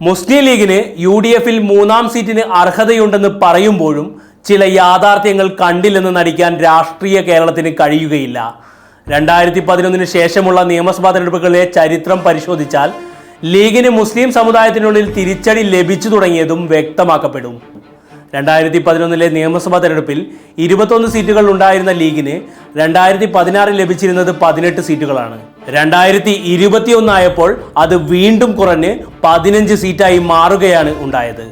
മുസ്ലിം ലീഗിന് U D എഫിൽ മൂന്നാം സീറ്റിന് അർഹതയുണ്ടെന്ന് പറയുമ്പോഴും ചില യാഥാർത്ഥ്യങ്ങൾ കണ്ടില്ലെന്ന് നടിക്കാൻ രാഷ്ട്രീയ കേരളത്തിന് കഴിയുകയില്ല. രണ്ടായിരത്തി പതിനൊന്നിന് ശേഷമുള്ള നിയമസഭാ തെരഞ്ഞെടുപ്പുകളിലെ ചരിത്രം പരിശോധിച്ചാൽ ലീഗിന് മുസ്ലിം സമുദായത്തിനുള്ളിൽ തിരിച്ചടി ലഭിച്ചു തുടങ്ങിയതും വ്യക്തമാക്കപ്പെടും. രണ്ടായിരത്തി പതിനൊന്നിലെ നിയമസഭാ തെരഞ്ഞെടുപ്പിൽ ഇരുപത്തൊന്ന് സീറ്റുകൾ ഉണ്ടായിരുന്ന ലീഗിന് രണ്ടായിരത്തി പതിനാറിൽ ലഭിച്ചിരുന്നത് പതിനെട്ട് സീറ്റുകളാണ്. രണ്ടായിരത്തി ഇരുപത്തിയൊന്നായപ്പോൾ അത് വീണ്ടും കുറഞ്ഞ് പതിനഞ്ച് സീറ്റായി മാറുകയാണ് ഉണ്ടായത്.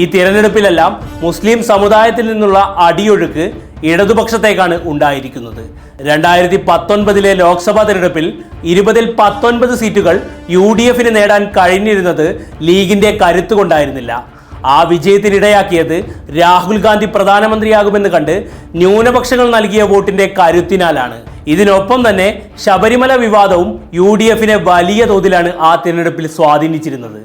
ഈ തിരഞ്ഞെടുപ്പിലെല്ലാം മുസ്ലിം സമുദായത്തിൽ നിന്നുള്ള അടിയൊഴുക്ക് ഇടതുപക്ഷത്തേക്കാണ് ഉണ്ടായിരിക്കുന്നത്. രണ്ടായിരത്തി പത്തൊൻപതിലെ ലോക്സഭാ തെരഞ്ഞെടുപ്പിൽ ഇരുപതിൽ പത്തൊൻപത് സീറ്റുകൾ യു ഡി എഫിന് നേടാൻ കഴിഞ്ഞിരുന്നത് ലീഗിന്റെ കരുത്ത് കൊണ്ടായിരുന്നില്ല. ആ വിജയത്തിനിടയാക്കിയത് രാഹുൽ ഗാന്ധി പ്രധാനമന്ത്രിയാകുമെന്ന് കണ്ട് ന്യൂനപക്ഷങ്ങൾ നൽകിയ വോട്ടിന്റെ കരുത്തിനാലാണ്. ഇതിനൊപ്പം തന്നെ ശബരിമല വിവാദവും യു ഡി എഫിനെ വലിയ തോതിലാണ് ആ തിരഞ്ഞെടുപ്പിൽ സ്വാധീനിച്ചിരുന്നത്.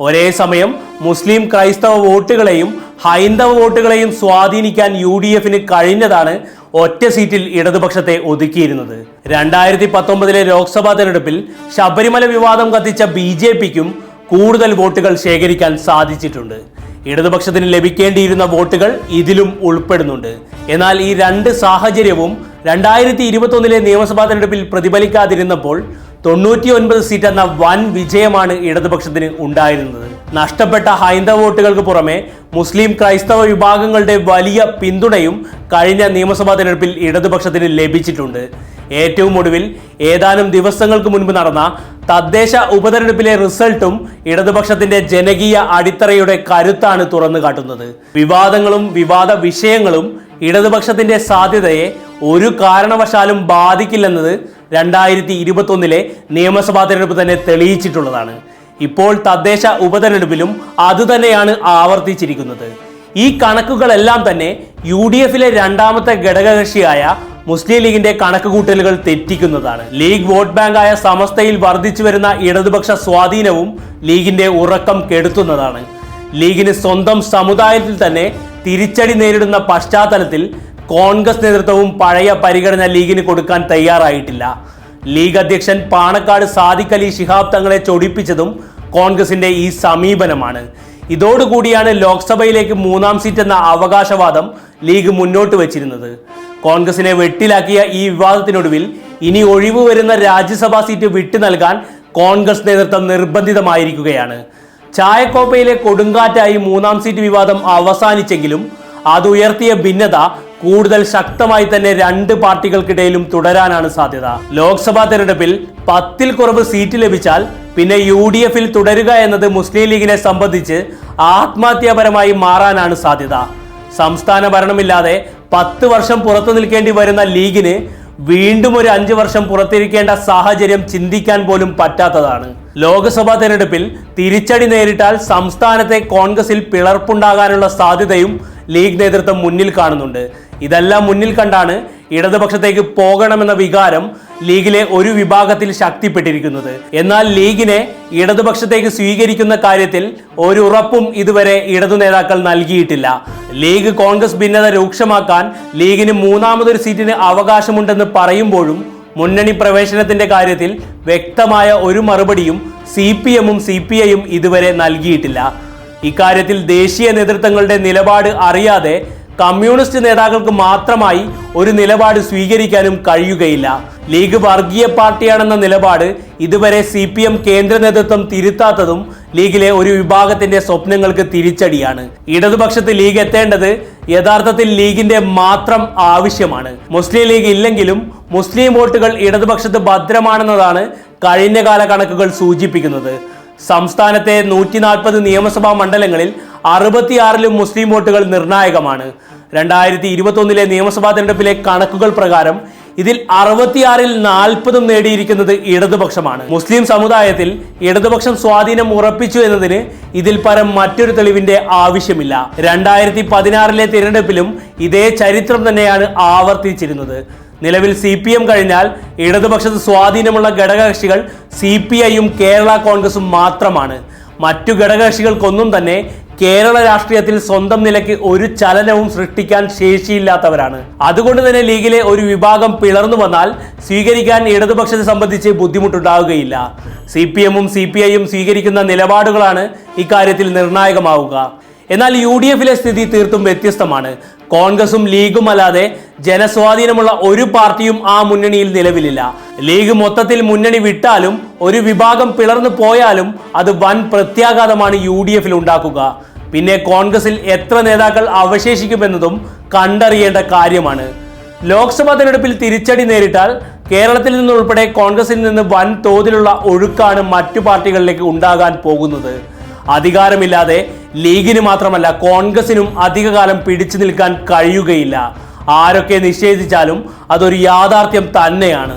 ഒരേ സമയം മുസ്ലിം ക്രൈസ്തവ വോട്ടുകളെയും ഹൈന്ദവ വോട്ടുകളെയും സ്വാധീനിക്കാൻ യു ഡി എഫിന് കഴിഞ്ഞതാണ് ഒറ്റ സീറ്റിൽ ഇടതുപക്ഷത്തെ ഒതുക്കിയിരുന്നത്. രണ്ടായിരത്തി പത്തൊമ്പതിലെ ലോക്സഭാ തെരഞ്ഞെടുപ്പിൽ ശബരിമല വിവാദം കത്തിച്ച ബി ജെ പിക്കും കൂടുതൽ വോട്ടുകൾ ശേഖരിക്കാൻ സാധിച്ചിട്ടുണ്ട്. ഇടതുപക്ഷത്തിന് ലഭിക്കേണ്ടിയിരുന്ന വോട്ടുകൾ ഇതിലും ഉൾപ്പെടുന്നുണ്ട്. എന്നാൽ ഈ രണ്ട് സാഹചര്യവും രണ്ടായിരത്തി ഇരുപത്തൊന്നിലെ നിയമസഭാ തെരഞ്ഞെടുപ്പിൽ പ്രതിഫലിക്കാതിരുന്നപ്പോൾ തൊണ്ണൂറ്റി ഒൻപത് സീറ്റ് എന്ന വൻ വിജയമാണ് ഇടതുപക്ഷത്തിന് ഉണ്ടായിരുന്നത്. നഷ്ടപ്പെട്ട ഹൈന്ദവ വോട്ടുകൾക്ക് പുറമെ മുസ്ലിം ക്രൈസ്തവ വിഭാഗങ്ങളുടെ വലിയ പിന്തുണയും കഴിഞ്ഞ നിയമസഭാ തെരഞ്ഞെടുപ്പിൽ ഇടതുപക്ഷത്തിന് ലഭിച്ചിട്ടുണ്ട്. ഏറ്റവും ഒടുവിൽ ഏതാനും ദിവസങ്ങൾക്ക് മുൻപ് നടന്ന തദ്ദേശ ഉപതെരഞ്ഞെടുപ്പിലെ റിസൾട്ടും ഇടതുപക്ഷത്തിന്റെ ജനകീയ അടിത്തറയുടെ കരുത്താണ് തുറന്നു കാട്ടുന്നത്. വിവാദങ്ങളും വിവാദ വിഷയങ്ങളും ഇടതുപക്ഷത്തിന്റെ സാധ്യതയെ ഒരു കാരണവശാലും ബാധിക്കില്ലെന്നത് രണ്ടായിരത്തി ഇരുപത്തൊന്നിലെ നിയമസഭാ തെരഞ്ഞെടുപ്പ് തന്നെ തെളിയിച്ചിട്ടുള്ളതാണ്. ഇപ്പോൾ തദ്ദേശ ഉപതെരഞ്ഞെടുപ്പിലും അതുതന്നെയാണ് ആവർത്തിച്ചിരിക്കുന്നത്. ഈ കണക്കുകളെല്ലാം തന്നെ യു ഡി എഫിലെ രണ്ടാമത്തെ ഘടകകക്ഷിയായ മുസ്ലിം ലീഗിന്റെ കണക്കുകൂട്ടലുകൾ തെറ്റിക്കുന്നതാണ്. ലീഗ് വോട്ട് ബാങ്കായ സമസ്തയിൽ വർദ്ധിച്ചു വരുന്ന ഇടതുപക്ഷ സ്വാധീനവും ലീഗിന്റെ ഉറക്കം കെടുത്തുന്നതാണ്. ലീഗിന് സ്വന്തം സമുദായത്തിൽ തന്നെ തിരിച്ചടി നേരിടുന്ന പശ്ചാത്തലത്തിൽ കോൺഗ്രസ് നേതൃത്വവും പഴയ പരിഗണന ലീഗിന് കൊടുക്കാൻ തയ്യാറായിട്ടില്ല. ലീഗ് അധ്യക്ഷൻ പാണക്കാട് സാദിഖ് അലി ശിഹാബ് തങ്ങളെ ചൊടിപ്പിച്ചതും കോൺഗ്രസിന്റെ ഈ സമീപനമാണ്. ഇതോടുകൂടിയാണ് ലോക്സഭയിലേക്ക് മൂന്നാം സീറ്റ് എന്ന അവകാശവാദം ലീഗ് മുന്നോട്ട് വച്ചിരുന്നത്. കോൺഗ്രസിനെ വെട്ടിലാക്കിയ ഈ വിവാദത്തിനൊടുവിൽ ഇനി ഒഴിവ് വരുന്ന രാജ്യസഭാ സീറ്റ് വിട്ടു നൽകാൻ കോൺഗ്രസ് നേതൃത്വം നിർബന്ധിതമായിരിക്കുകയാണ്. ചായക്കോപ്പയിലെ കൊടുങ്കാറ്റായി മൂന്നാം സീറ്റ് വിവാദം അവസാനിച്ചെങ്കിലും അത് ഉയർത്തിയ ഭിന്നത കൂടുതൽ ശക്തമായി തന്നെ രണ്ട് പാർട്ടികൾക്കിടയിലും തുടരാനാണ് സാധ്യത. ലോക്സഭാ തെരഞ്ഞെടുപ്പിൽ പത്തിൽ കുറവ് സീറ്റ് ലഭിച്ചാൽ പിന്നെ യു ഡി എഫിൽ തുടരുക എന്നത് മുസ്ലിം ലീഗിനെ സംബന്ധിച്ച് ആത്മഹത്യാപരമായി മാറാനാണ് സാധ്യത. സംസ്ഥാന ഭരണമില്ലാതെ പത്ത് വർഷം പുറത്തു നിൽക്കേണ്ടി വരുന്ന ലീഗിന് വീണ്ടും ഒരു അഞ്ച് വർഷം പുറത്തിരിക്കേണ്ട സാഹചര്യം ചിന്തിക്കാൻ പോലും പറ്റാത്തതാണ്. ലോക്സഭാ തെരഞ്ഞെടുപ്പിൽ തിരിച്ചടി നേരിട്ടാൽ സംസ്ഥാനത്തെ കോൺഗ്രസിൽ പിളർപ്പുണ്ടാകാനുള്ള സാധ്യതയും ലീഗ് നേതൃത്വം മുന്നിൽ കാണുന്നുണ്ട്. ഇതെല്ലാം മുന്നിൽ കണ്ടാണ് ഇടതുപക്ഷത്തേക്ക് പോകണമെന്ന വികാരം ലീഗിലെ ഒരു വിഭാഗത്തിൽ ശക്തിപ്പെട്ടിരിക്കുന്നത്. എന്നാൽ ലീഗിനെ ഇടതുപക്ഷത്തേക്ക് സ്വീകരിക്കുന്ന കാര്യത്തിൽ ഒരു ഉറപ്പും ഇതുവരെ ഇടതു നേതാക്കൾ നൽകിയിട്ടില്ല. ലീഗ് കോൺഗ്രസ് ഭിന്നത രൂക്ഷമാക്കാൻ ലീഗിന് മൂന്നാമതൊരു സീറ്റിന് അവകാശമുണ്ടെന്ന് പറയുമ്പോഴും മുന്നണി പ്രവേശനത്തിന്റെ കാര്യത്തിൽ വ്യക്തമായ ഒരു മറുപടിയും സി പി എമ്മും സി പി ഐയും ഇതുവരെ നൽകിയിട്ടില്ല. ഇക്കാര്യത്തിൽ ദേശീയ നേതൃത്വങ്ങളുടെ നിലപാട് അറിയാതെ കമ്മ്യൂണിസ്റ്റ് നേതാക്കൾക്ക് മാത്രമായി ഒരു നിലപാട് സ്വീകരിക്കാനും കഴിയുകയില്ല. ലീഗ് വർഗീയ പാർട്ടിയാണെന്ന നിലപാട് ഇതുവരെ സി പി എം കേന്ദ്ര നേതൃത്വം തിരുത്താത്തതും ലീഗിലെ ഒരു വിഭാഗത്തിന്റെ സ്വപ്നങ്ങൾക്ക് തിരിച്ചടിയാണ്. ഇടതുപക്ഷത്ത് ലീഗ് എത്തേണ്ടത് യഥാർത്ഥത്തിൽ ലീഗിന്റെ മാത്രം ആവശ്യമാണ്. മുസ്ലിം ലീഗ് ഇല്ലെങ്കിലും മുസ്ലിം വോട്ടുകൾ ഇടതുപക്ഷത്ത് ഭദ്രമാണെന്നതാണ് കഴിഞ്ഞകാല കണക്കുകൾ സൂചിപ്പിക്കുന്നത്. സംസ്ഥാനത്തെ നൂറ്റി നിയമസഭാ മണ്ഡലങ്ങളിൽ അറുപത്തിയാറിലും മുസ്ലിം വോട്ടുകൾ നിർണായകമാണ്. രണ്ടായിരത്തി ഇരുപത്തൊന്നിലെ നിയമസഭാ തെരഞ്ഞെടുപ്പിലെ കണക്കുകൾ പ്രകാരം ഇതിൽ അറുപത്തിയാറിൽ നാൽപ്പതും നേടിയിരിക്കുന്നത് ഇടതുപക്ഷമാണ്. മുസ്ലിം സമുദായത്തിൽ ഇടതുപക്ഷം സ്വാധീനം ഉറപ്പിച്ചു എന്നതിന് ഇതിൽ പരം മറ്റൊരു തെളിവിന്റെ ആവശ്യമില്ല. രണ്ടായിരത്തി പതിനാറിലെ തിരഞ്ഞെടുപ്പിലും ഇതേ ചരിത്രം തന്നെയാണ് ആവർത്തിച്ചിരുന്നത്. നിലവിൽ സി പി എം കഴിഞ്ഞാൽ ഇടതുപക്ഷത്ത് സ്വാധീനമുള്ള ഘടകകക്ഷികൾ സി പി ഐയും കേരള കോൺഗ്രസും മാത്രമാണ്. മറ്റു ഘടകകക്ഷികൾക്കൊന്നും തന്നെ കേരള രാഷ്ട്രീയത്തിൽ സ്വന്തം നിലയ്ക്ക് ഒരു ചലനവും സൃഷ്ടിക്കാൻ ശേഷിയില്ലാത്തവരാണ്. അതുകൊണ്ട് തന്നെ ലീഗിലെ ഒരു വിഭാഗം പിളർന്നു വന്നാൽ സ്വീകരിക്കാൻ ഇടതുപക്ഷത്തെ സംബന്ധിച്ച് ബുദ്ധിമുട്ടുണ്ടാവുകയില്ല. സി പി എമ്മും സി പി ഐയും സ്വീകരിക്കുന്ന നിലപാടുകളാണ് ഇക്കാര്യത്തിൽ നിർണായകമാവുക. എന്നാൽ യു ഡി എഫിലെ സ്ഥിതി തീർത്തും വ്യത്യസ്തമാണ്. കോൺഗ്രസും ലീഗും അല്ലാതെ ജനസ്വാധീനമുള്ള ഒരു പാർട്ടിയും ആ മുന്നണിയിൽ നിലവിലില്ല. ലീഗ് മൊത്തത്തിൽ മുന്നണി വിട്ടാലും ഒരു വിഭാഗം പിളർന്നു പോയാലും അത് വൻ പ്രത്യാഘാതമാണ് യു ഡി എഫിൽ ഉണ്ടാക്കുക. പിന്നെ കോൺഗ്രസിൽ എത്ര നേതാക്കൾ അവശേഷിക്കുമെന്നതും കണ്ടറിയേണ്ട കാര്യമാണ്. ലോക്സഭാ തെരഞ്ഞെടുപ്പിൽ തിരിച്ചടി നേരിട്ടാൽ കേരളത്തിൽ നിന്നുൾപ്പെടെ കോൺഗ്രസിൽ നിന്ന് വൻ തോതിലുള്ള ഒഴുക്കാണ് മറ്റു പാർട്ടികളിലേക്ക് ഉണ്ടാകാൻ പോകുന്നത്. അധികാരമില്ലാതെ ലീഗിന് മാത്രമല്ല കോൺഗ്രസിനും അധികകാലം പിടിച്ചു നിൽക്കാൻ കഴിയുകയില്ല. ആരൊക്കെ നിഷേധിച്ചാലും അതൊരു യാഥാർത്ഥ്യം തന്നെയാണ്.